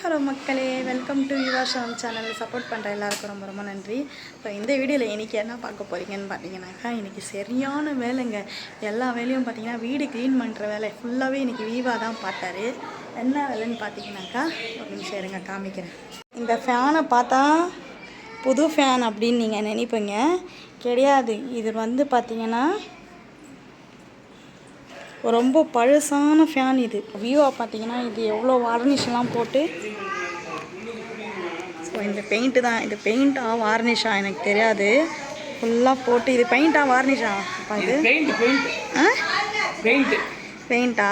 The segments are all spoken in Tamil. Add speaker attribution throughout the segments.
Speaker 1: ஹலோ மக்களே welcome to Yuva Sham channel support பண்ணுற எல்லாருக்கும் ரொம்ப ரொம்ப நன்றி. இப்போ இந்த வீடியோவில் இன்றைக்கி என்ன பார்க்க போகிறீங்கன்னு பார்த்தீங்கன்னாக்கா இன்றைக்கி சரியான வேலைங்க. எல்லா வேலையும் பார்த்தீங்கன்னா வீடு க்ளீன் பண்ணுற வேலை. ஃபுல்லாகவே இன்றைக்கி வீவா தான் பார்த்தாரு. என்ன வேலைன்னு பார்த்தீங்கன்னாக்கா ஒரு நிமிஷம் இருங்க காமிக்கிறேன். இந்த ஃபேனை பார்த்தா புது ஃபேன் அப்படின்னு நீங்கள் நினைப்பீங்க. கிடையாது. இது வந்து பார்த்தீங்கன்னா ரொம்ப பழசான ஃபேன் இது. வியூவா பார்த்தீங்கன்னா இது எவ்வளோ வார்னிஷ்லாம் போட்டு ஸோ இந்த பெயிண்ட்டு தான். இது பெயிண்டா வார்னிஷா எனக்கு தெரியாது. ஃபுல்லாக போட்டு இது பெயிண்டா வார்னிஷா இது
Speaker 2: பெயிண்ட் பெயிண்ட்
Speaker 1: ஆ?
Speaker 2: பெயிண்ட்
Speaker 1: பெயிண்டா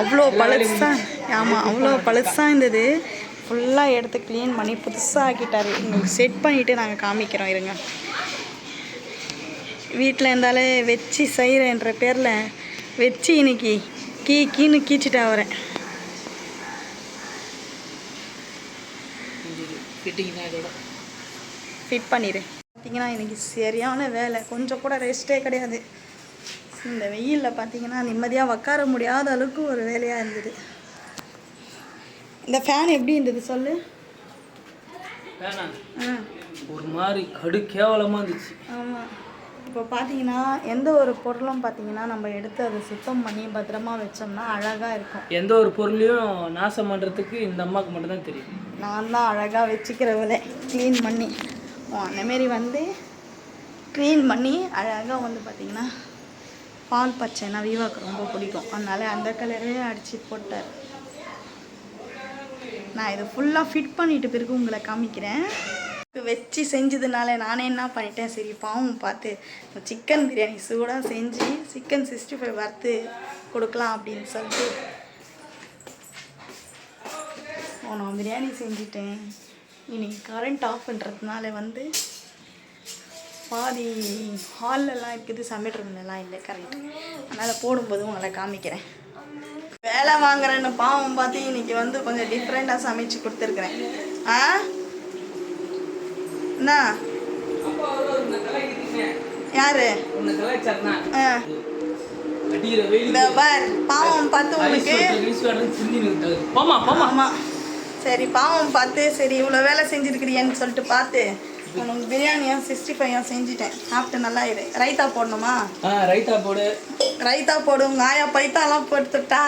Speaker 1: அவ்வளோ பழசா ஆமாம் அவ்வளோ பழசாக இருந்தது. ஃபுல்லாக எடுத்து க்ளீன் பண்ணி புதுசாக ஆக்கிட்டாரு. உங்களுக்கு செட் பண்ணிவிட்டு நாங்கள் காமிக்கிறோம் இருங்க. வீட்டில் இருந்தாலே வச்சு செய்கிறேன்ற பேரில் வச்சு இன்னைக்கு கீ கீன்னு கீச்சிட்டு வரேன் ஃபிட் பண்ணிடு பார்த்தீங்கன்னா இன்னைக்கு சரியான வேலை. கொஞ்சம் கூட ரெஸ்ட்டே கிடையாது. இந்த வெயிலில் பார்த்தீங்கன்னா நிம்மதியாக உட்கார முடியாத அளவுக்கு ஒரு வேலையாக இருந்தது. இந்த ஃபேன் எப்படி இருந்தது சொல்லு?
Speaker 2: ஒரு மாதிரி கடு கேவலமாக இருந்துச்சு.
Speaker 1: ஆமாம் இப்போ பார்த்தீங்கன்னா எந்த ஒரு பொருளும் பார்த்தீங்கன்னா நம்ம எடுத்து அதை சுத்தம் பண்ணி பத்திரமா வச்சோம்னா அழகாக இருக்கும்.
Speaker 2: எந்த ஒரு பொருளையும் நாசம் பண்ணுறதுக்கு இந்த அம்மாவுக்கு மட்டும்தான் தெரியும்.
Speaker 1: நான் தான் அழகாக வச்சுக்கிறவளே க்ளீன் பண்ணி. அந்தமாரி வந்து க்ளீன் பண்ணி அழகாக வந்து பார்த்திங்கன்னா பால் பச்சைனா வீவாக்கு ரொம்ப பிடிக்கும். அதனால அந்த கலரே அடித்து போட்டார் நான் இதை ஃபுல்லாக ஃபிட் பண்ணிட்டு பிறகு உங்களை காமிக்கிறேன். வச்சு செஞ்சதுனால நானே என்ன பண்ணிட்டேன்? சரி பாவம் பார்த்து சிக்கன் பிரியாணி சூடாக செஞ்சு சிக்கன் சிக்ஸ்டி ஃபைவ் வறுத்து கொடுக்கலாம் அப்படின்னு சொல்லிட்டு. ஓ நான் பிரியாணி செஞ்சிட்டேன். இன்னைக்கு கரண்ட் ஆஃப் பண்ணுறதுனால வந்து பாதி ஹால்லலாம் இருக்குது சமையல் ரூம்லலாம் இல்லை கரண்ட் அதனால் போடும்போது உங்களை காமிக்கிறேன். வேலை வாங்குறேன்னு பாவம் பார்த்து இன்னைக்கு வந்து கொஞ்சம் டிஃப்ரெண்ட்டாக சமைச்சு கொடுத்துருக்குறேன். ஆ? என்ன யாரு? பாவம் பார்த்து உங்களுக்கு
Speaker 2: போமா போமா
Speaker 1: ஆமாம் சரி பாவம் பார்த்து சரி இவ்வளோ வேலை செஞ்சுருக்கிறியன்னு சொல்லிட்டு பார்த்து உனக்கு பிரியாணியும் சிக்ஸ்டி ஃபைவும் செஞ்சுட்டேன். சாப்பிட்டு நல்லா இரு. ரைத்தா போடணுமா?
Speaker 2: ரைத்தா போடு.
Speaker 1: ரைத்தா போடு. உங்க ஆயா பைத்தாலாம் போட்டுட்டா.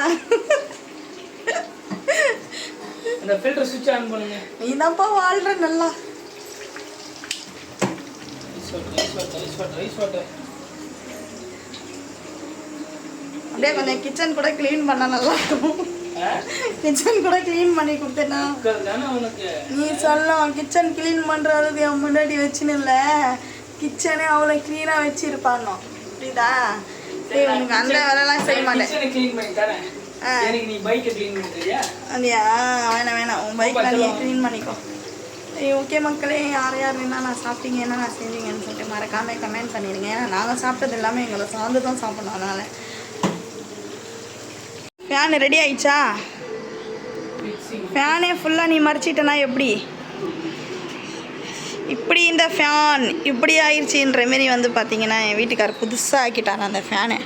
Speaker 2: அந்த ஃபில்டர் சுவிட்ச் ஆன் பண்ணுங்க.
Speaker 1: நீ தான்ப்பா வாழ்ற நல்லா
Speaker 2: ice water ice water ice water ice water
Speaker 1: அப்படியே கொஞ்சம் கிச்சன் கூட க்ளீன் பண்ண நல்லா இருக்கும் கிச்சன் கூட க்ளீன் பண்ணி கொடுத்தேன்னா
Speaker 2: தானே உனக்கு?
Speaker 1: நீ சொல்லலாம் கிச்சன் க்ளீன் பண்ணுறதுக்கு என் முன்னாடி வச்சுன்னு இல்லை கிச்சனே அவ்வளோ க்ளீனாக வச்சுருப்பானோ? புரியுதா? சரி உனக்கு அந்த வேலைலாம் செய்ய மாட்டேன். ஆ. வேணாம் வேணாம். உன் பைக்கில் நீ க்ளீன் பண்ணிக்கோ. ஓகே மக்களே யார் யார் என்னென்ன சாப்பிட்டீங்க என்னென்ன செஞ்சீங்கன்னு சொல்லிட்டு மறக்காமல் கமெண்ட் பண்ணிடுங்க. ஏன்னா நாங்கள் சாப்பிட்டது எல்லாமே எங்களை சார்ந்து தான் சாப்பிடணும் அதனால். ஃபேன் ரெடி ஆயிடுச்சா? ஃபேனே ஃபுல்லாக நீ மறைச்சிட்டனா எப்படி? இப்படி இந்த ஃபேன் இப்படி ஆயிடுச்சுன்ற மாரி வந்து பார்த்தீங்கன்னா என் வீட்டுக்கார் புதுசாக ஆக்கிட்டார் அந்த ஃபேனை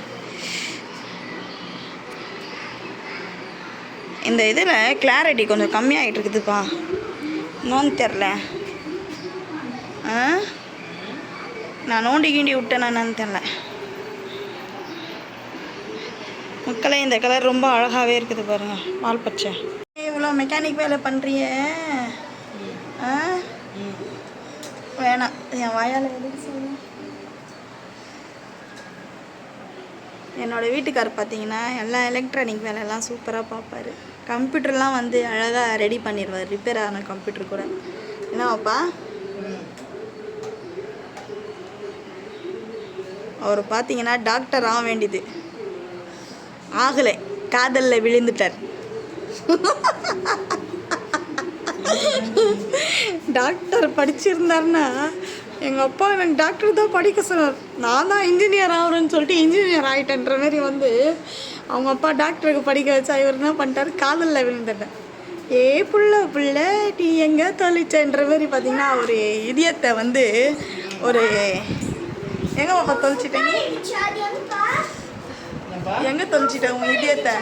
Speaker 1: இந்த இதில் கிளாரிட்டி கொஞ்சம் கம்மியாகிட்டு இருக்குதுப்பா. என்னன்னு தெரில. ஆ? நான் நோண்டி கீண்டி விட்டேனா என்னன்னு தெரில. மக்களே இந்த கலர் ரொம்ப அழகாகவே இருக்குது பாருங்க பால் பச்சை. இவ்வளோ மெக்கானிக் வேலை பண்ணுறிய ஆ? வேணாம். என் வாயால் எதுக்கு சொல்லுங்க என்னோட வீட்டுக்கார் பார்த்தீங்கன்னா எல்லா எலக்ட்ரானிக் வேலையெல்லாம் சூப்பராக பார்ப்பாரு. கம்ப்யூட்டர்லாம் வந்து அழகாக ரெடி பண்ணிடுவார் ரிப்பேர் ஆன கம்ப்யூட்டர் கூட. என்னவாப்பா அவர் பார்த்தீங்கன்னா டாக்டர் ஆக வேண்டியது. ஆகலை. காதலில் விழுந்துட்டார். டாக்டர் படிச்சிருந்தாருன்னா எங்கள் அப்பா எனக்கு டாக்டர் தான் படிக்க சொன்னார். நான் தான் இன்ஜினியர் ஆகிறேன்னு சொல்லிட்டு இன்ஜினியர் ஆகிட்டேன்ற மாதிரி வந்து அவங்க அப்பா டாக்டருக்கு படிக்க வச்சா இவர் என்ன பண்ணிட்டாரு? காதலில் விழுந்துட்டேன் ஏ புள்ள புள்ள நீ எங்கே தொலைச்சன்ற மாதிரி பார்த்தீங்கன்னா ஒரு இதயத்தை வந்து ஒரு எங்கே பாப்பா தொலைச்சிட்டேன்?
Speaker 2: என்னப்பா?
Speaker 1: எங்கே தொலைச்சிட்ட உன் இதயத்தை?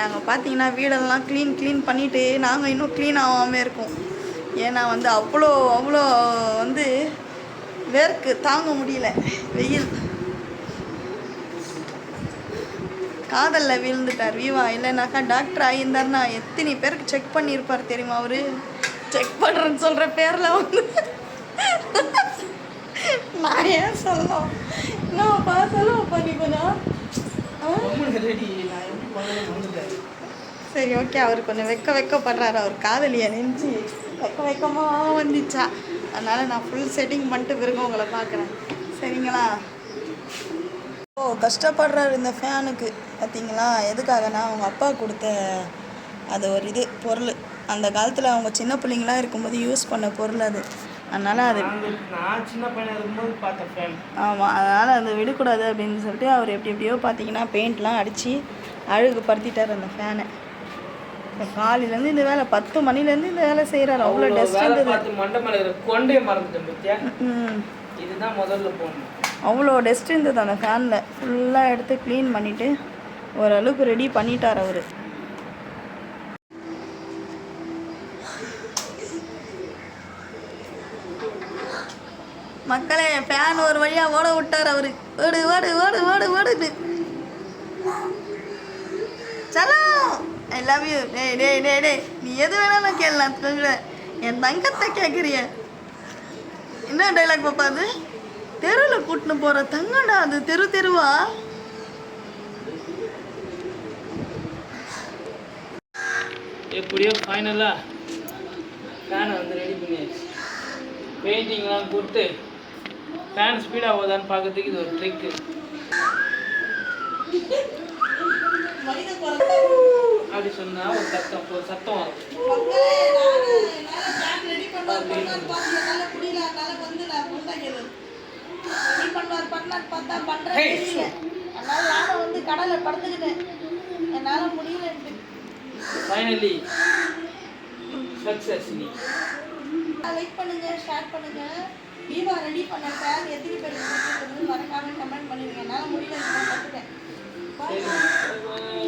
Speaker 1: நாங்கள் பார்த்தீங்கன்னா வீடெல்லாம் க்ளீன் க்ளீன் பண்ணிவிட்டு நாங்கள் இன்னும் க்ளீன் ஆகாமல் இருக்கோம். ஏன்னா வந்து அவ்வளோ அவ்வளோ வந்து வேர்க்கு தாங்க முடியல வெயில். காதலில் விழுந்துட்டார் வீவா. இல்லைனாக்கா டாக்டர் ஆகியிருந்தார்னா எத்தனை பேருக்கு செக் பண்ணியிருப்பார் தெரியுமா அவரு? செக் பண்ணுறேன்னு சொல்கிற பேரில் வந்து. நான் ஏன் சொல்லலாம் என்னப்பா நீ கொஞ்சம்
Speaker 2: நான்
Speaker 1: சரி ஓகே அவர் கொஞ்சம் வெக்க வெக்கப்படுறாரு. அவர் காதலியை நெஞ்சு. வெக்க வெக்கமாக வந்துச்சா அதனால் நான் ஃபுல் செட்டிங் பண்ணிட்டு பிறகு உங்களை பார்க்குறேன். சரிங்களா? ஓ கஷ்டப்படுறாரு இந்த ஃபேனுக்கு பார்த்தீங்களா எதுக்காகனா அவங்க அப்பா கொடுத்த அது ஒரு இது பொருள். அந்த காலத்தில் அவங்க சின்ன பிள்ளைங்களாம் இருக்கும்போது யூஸ் பண்ண பொருள் அது. அதனால் அது
Speaker 2: நாங்க- நான் சின்ன பையனா இருக்கும்போது பார்த்த ஃபேன்
Speaker 1: ஆமாம் அதனால் அதை விடக்கூடாது அப்படின்னு சொல்லிட்டு அவர் எப்படி எப்படியோ பார்த்தீங்கன்னா பெயிண்ட்லாம் அடித்து அழுகு படுத்திட்டார் அந்த ஃபேனை காலையிலேருந்து இந்த வேலை பத்து மணிலேருந்து இந்த வேலை செய்கிறாரு அவ்வளோ டஸ்ட் இருந்தது.
Speaker 2: பார்த்து மண்டை மேலே இருக்கிற கொண்டே மறந்துட்டேன் இதுதான் முதல்ல போடணும்
Speaker 1: அவ்வளோ டஸ்ட் இருந்தது அந்த ஃபேனில் ஃபுல்லாக எடுத்து க்ளீன் பண்ணிவிட்டு ஓரளவுக்கு ரெடி பண்ணிட்டார் அவர். மக்களே ஃபேன் ஒரு வழியாக ஓட விட்டார் அவர். ஓடு ஓடு ஓடு ஓடு ஓடுது சலோ ஐ லவ் யூ டேய் டேய் டேய் டேய். நீ எது வேணாலும் கேளலாம் தவிர என் தங்கத்தை கேட்குறிய என்ன டைலாக் பாப்பா அது? தெருவில் கூட்டின்னு போகிற தங்கடா அது. தெரு தெருவா?
Speaker 2: எப்படியோ ஃபைனலாக ஃபேனை வந்து ரெடி பண்ணியாச்சு. பெயிண்டிங்லாம் கொடுத்து ஃபேன் ஸ்பீடாக ஆகுதான்னு பார்க்கறதுக்கு இது ஒரு ட்ரிக்கு அப்படி சொன்னா ஒரு சத்தம் ஒரு சத்தம் ஃபைனலி சக்ஸஸ் நீ.
Speaker 1: லைக் பண்ணுங்க ஷேர் பண்ணுங்க. தீபா ரெடி பண்ண ஃபேன் எத்தனை பிடிச்சிருக்குன்னு மறக்காம கமெண்ட் என்னால் முடியல
Speaker 2: சரி